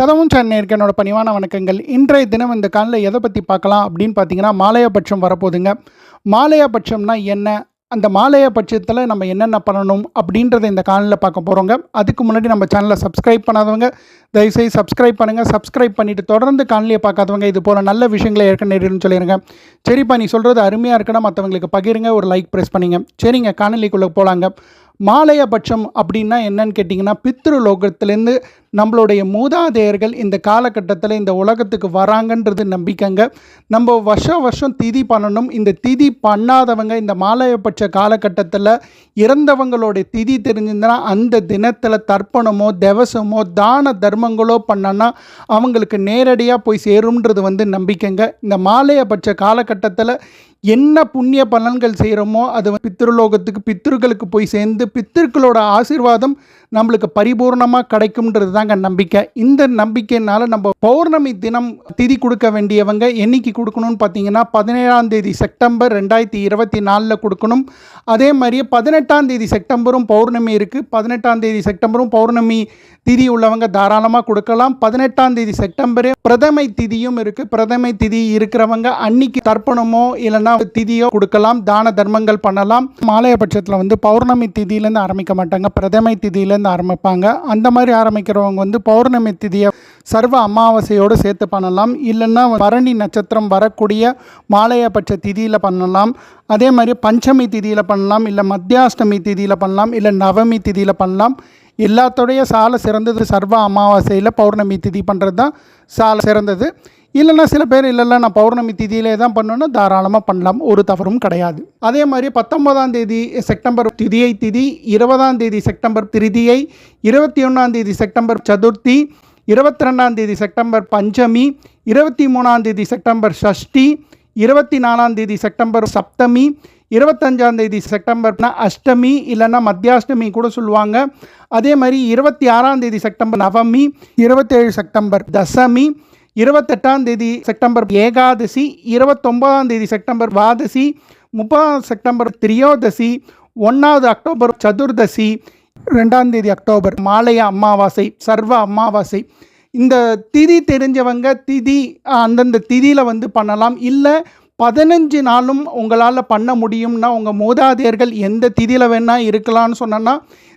கதவும் சென்னைக்கு என்னோட பணிவான வணக்கங்கள். இன்றைய தினம் இந்த காலில் எதை பற்றி பார்க்கலாம் அப்படின்னு பார்த்தீங்கன்னா மாலையபட்சம் வரப்போகுதுங்க. மாலையபட்சம்னா என்ன? அந்த மாலையபட்சத்தில் நம்ம என்னென்ன பண்ணணும் அப்படின்றத இந்த காலில் பார்க்க போகிறோங்க அதுக்கு முன்னாடி நம்ம சேனலை சப்ஸ்கிரைப் பண்ணாதவங்க தயவுசெய்து சப்ஸ்கிரைப் பண்ணுங்கள் சப்ஸ்கிரைப் பண்ணிவிட்டு தொடர்ந்து காணொலியை பார்க்காதவங்க இது போல் நல்ல விஷயங்களை ஏற்க சொல்லிடுங்க சரிப்பா நீ சொல்கிறது அருமையாக இருக்குன்னா மற்றவங்களுக்கு பகிருங்க. ஒரு லைக் ப்ரெஸ் பண்ணிங்க. சரிங்க காணொலிக்குள்ளே போகலாங்க மாலையபட்சம் அப்படின்னா என்னன்னு கேட்டிங்கன்னா பித்ரு லோகத்திலேருந்து நம்மளுடைய மூதாதையர்கள் இந்த காலகட்டத்தில் இந்த உலகத்துக்கு வராங்கன்றது நம்பிக்கைங்க. நம்ம வருஷம் வருஷம் திதி பண்ணணும். இந்த திதி பண்ணாதவங்க இந்த மாலையபட்ச காலகட்டத்தில் இறந்தவங்களுடைய திதி தெரிஞ்சிருந்தனா அந்த தினத்தில் தர்ப்பணமோ தவசமோ தான தர்மங்களோ பண்ணனா அவங்களுக்கு நேரடியாக போய் சேரும்ன்றது வந்து நம்பிக்கைங்க. இந்த மாலையபட்ச காலகட்டத்தில் என்ன புண்ணிய பலன்கள் செய்கிறோமோ அது பித்ருலோகத்துக்கு பித்ருக்களுக்கு போய் சேர்ந்து பித்திருக்களோட ஆசீர்வாதம் நம்மளுக்கு பரிபூர்ணமாக கிடைக்கும்ன்றது தாங்க நம்பிக்கை. இந்த நம்பிக்கையினால நம்ம பௌர்ணமி தினம் திதி கொடுக்க வேண்டியவங்க என்னைக்கு கொடுக்கணும்னு பார்த்தீங்கன்னா பதினேழாம் தேதி செப்டம்பர் ரெண்டாயிரத்தி இருபத்தி நாலில் கொடுக்கணும். அதே மாதிரியே பதினெட்டாம் தேதி செப்டம்பரும் பௌர்ணமி இருக்குது பதினெட்டாம் தேதி செப்டம்பரும் பௌர்ணமி திதி உள்ளவங்க தாராளமாக கொடுக்கலாம். பதினெட்டாம் தேதி செப்டம்பரே பிரதமை திதியும் இருக்குது பிரதமை திதி இருக்கிறவங்க அன்னைக்கு தர்ப்பணமோ இல்லைன்னா திதியோ கொடுக்கலாம். தான தர்மங்கள் பண்ணலாம். மாலையபட்சத்தில் வந்து பௌர்ணமி திதியிலேருந்து ஆரம்பிக்க மாட்டாங்க. பிரதமை திதியிலேருந்து ஆரம்பிப்பாங்க. அந்த மாதிரி ஆரம்பிக்கிறவங்க வந்து பௌர்ணமி திதியை சர்வ அமாவாசையோடு சேர்த்து பண்ணலாம். இல்லைன்னா பரணி நட்சத்திரம் வரக்கூடிய மாலையபட்ச திதியில் பண்ணலாம். அதே மாதிரி பஞ்சமி திதியில் பண்ணலாம். இல்லை மத்தியாஷ்டமி திதியில் பண்ணலாம். இல்லை நவமி திதியில் பண்ணலாம். எல்லாத்தோடைய சால சிறந்தது சர்வ அமாவாசையில் பௌர்ணமி திதி பண்ணுறது தான் சால சிறந்தது. இல்லைன்னா சில பேர் இல்லைல்ல நான் பௌர்ணமி திதியிலே தான் பண்ணணும்னா தாராளமாக பண்ணலாம். ஒரு தவறும் கிடையாது. அதே மாதிரி பத்தொன்பதாம் தேதி செப்டம்பர் திதியை திதி இருபதாம் தேதி செப்டம்பர் திருதியை இருபத்தி ஒன்றாம் தேதி செப்டம்பர் சதுர்த்தி இருபத்தி ரெண்டாம் தேதி செப்டம்பர் பஞ்சமி இருபத்தி மூணாம் தேதி செப்டம்பர் ஷஷ்டி இருபத்தி நாலாம் தேதி செப்டம்பர் சப்தமி இருபத்தஞ்சாம் தேதி செப்டம்பர்னா அஷ்டமி இல்லைன்னா மத்தியாஷ்டமி கூட சொல்லுவாங்க. அதே மாதிரி இருபத்தி ஆறாம் தேதி செப்டம்பர் நவமி இருபத்தேழு செப்டம்பர் தசமி இருபத்தெட்டாம் தேதி செப்டம்பர் ஏகாதசி இருபத்தொம்போதாம் தேதி செப்டம்பர் வாதசி முப்பதாம் செப்டம்பர் திரியோதசி ஒன்றாவது அக்டோபர் சதுர்தசி ரெண்டாம் தேதி அக்டோபர் மாலைய அமாவாசை சர்வ அமாவாசை. இந்த திதி தெரிஞ்சவங்க திதி அந்தந்த திதியில் வந்து பண்ணலாம். இல்லை பதினஞ்சு நாளும் உங்களால் பண்ண முடியும்னா உங்கள் மூதாதையர்கள் எந்த திதியில் வேணால் இருக்கலாம்னு சொன்னோன்னா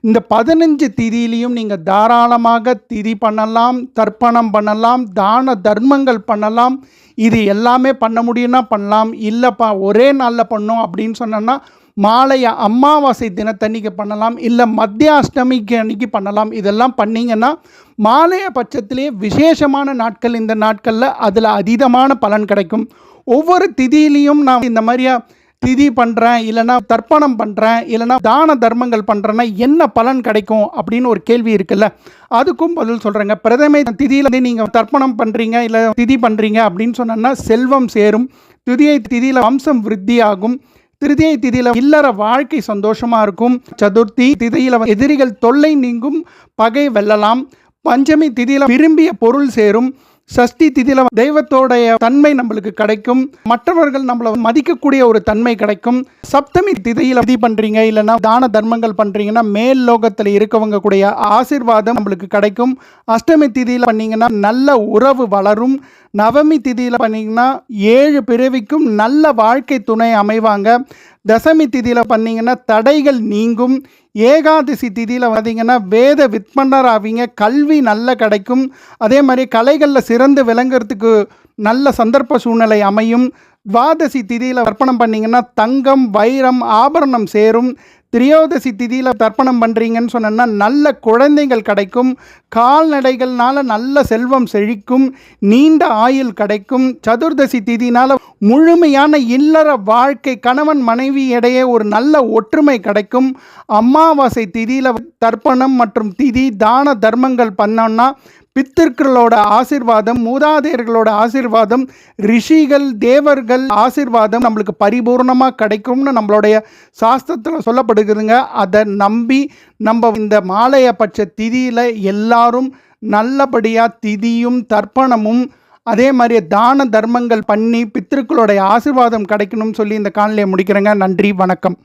இந்த பதினஞ்சு திதியிலையும் நீங்கள் தாராளமாக திதி பண்ணலாம் தர்ப்பணம் பண்ணலாம் தான தர்மங்கள் பண்ணலாம் இது எல்லாமே பண்ண முடியும்னா பண்ணலாம். இல்லைப்பா ஒரே நாளில் பண்ணோம் அப்படின்னு சொன்னோன்னா மாலைய அமாவாசை தினத்தன்னைக்கு பண்ணலாம் இல்லை மத்திய அஷ்டமிக்கு அன்னைக்கு பண்ணலாம். இதெல்லாம் பண்ணிங்கன்னா மாலைய பட்சத்திலே விசேஷமான நாட்கள் இந்த நாட்களில் அதில் அதீதமான பலன் கிடைக்கும். ஒவ்வொரு திதியிலையும் நான் இந்த மாதிரியா திதி பண்ணுறேன் இல்லைனா தர்ப்பணம் பண்ணுறேன் இல்லைனா தான தர்மங்கள் பண்ணுறேன்னா என்ன பலன் கிடைக்கும் அப்படின்னு ஒரு கேள்வி இருக்குல்ல? அதுக்கும் பதில் சொல்கிறேங்க பிரதமை திதியில் வந்து நீங்கள் தர்ப்பணம் பண்ணுறீங்க இல்லை திதி பண்ணுறீங்க அப்படின்னு சொன்னோன்னா செல்வம் சேரும். திதியை திதியில் வம்சம் விருத்தி ஆகும் திருதியை திதியில் இல்லற வாழ்க்கை சந்தோஷமாக இருக்கும். சதுர்த்தி திதியில் எதிரிகள் தொல்லை நீங்கும் பகை வெல்லலாம். பஞ்சமி திதியில் விரும்பிய பொருள் சேரும். சஷ்டி திதியில் தெய்வத்தோடைய தன்மை நம்மளுக்கு கிடைக்கும். மற்றவர்கள் நம்மளை மதிக்கக்கூடிய ஒரு தன்மை கிடைக்கும். சப்தமி திதியில் விதி பண்ணுறீங்க இல்லைன்னா தான தர்மங்கள் பண்ணுறீங்கன்னா மேல் லோகத்தில் இருக்கவங்க கூடிய ஆசிர்வாதம் நம்மளுக்கு கிடைக்கும். அஷ்டமி திதியில் பண்ணீங்கன்னா நல்ல உறவு வளரும். நவமி திதியில் பண்ணிங்கன்னா ஏழு பிறவிக்கும் நல்ல வாழ்க்கை துணை அமைவாங்க. தசமி திதியில் பண்ணிங்கன்னா தடைகள் நீங்கும். ஏகாதசி திதியில் பார்த்தீங்கன்னா வேத விற்பனர் ஆவீங்க கல்வி நல்ல கிடைக்கும். அதே மாதிரி கலைகளில் சிறந்து விளங்குறதுக்கு நல்ல சந்தர்ப்ப சூழ்நிலை அமையும். துவாதசி திதியில் அர்ப்பணம் பண்ணிங்கன்னா தங்கம் வைரம் ஆபரணம் சேரும். திரியோதசி திதியில் தர்ப்பணம் பண்ணுறீங்கன்னு சொன்னோன்னா நல்ல குழந்தைகள் கிடைக்கும் கால்நடைகள்னால் நல்ல செல்வம் செழிக்கும் நீண்ட ஆயுள் கிடைக்கும். சதுர்தசி திதினால் முழுமையான இல்லற வாழ்க்கை கணவன் மனைவி இடையே ஒரு நல்ல ஒற்றுமை கிடைக்கும். அமாவாசை திதியில் தர்ப்பணம் மற்றும் திதி தான தர்மங்கள் பண்ணோன்னா பித்திருக்களோட ஆசிர்வாதம் மூதாதையர்களோட ஆசிர்வாதம் ரிஷிகள் தேவர்கள் ஆசிர்வாதம் நம்மளுக்கு பரிபூர்ணமாக கிடைக்கும்னு நம்மளுடைய சாஸ்திரத்தில் சொல்லப்படுகிறதுங்க. அதை நம்பி நம்ம இந்த மாலைய பட்ச திதியில் எல்லாரும் நல்லபடியாக திதியும் தர்ப்பணமும் அதே மாதிரி தான தர்மங்கள் பண்ணி பித்திருக்களுடைய ஆசிர்வாதம் கிடைக்கணும்னு சொல்லி இந்த காணொலியை முடிக்கிறேங்க. நன்றி வணக்கம்.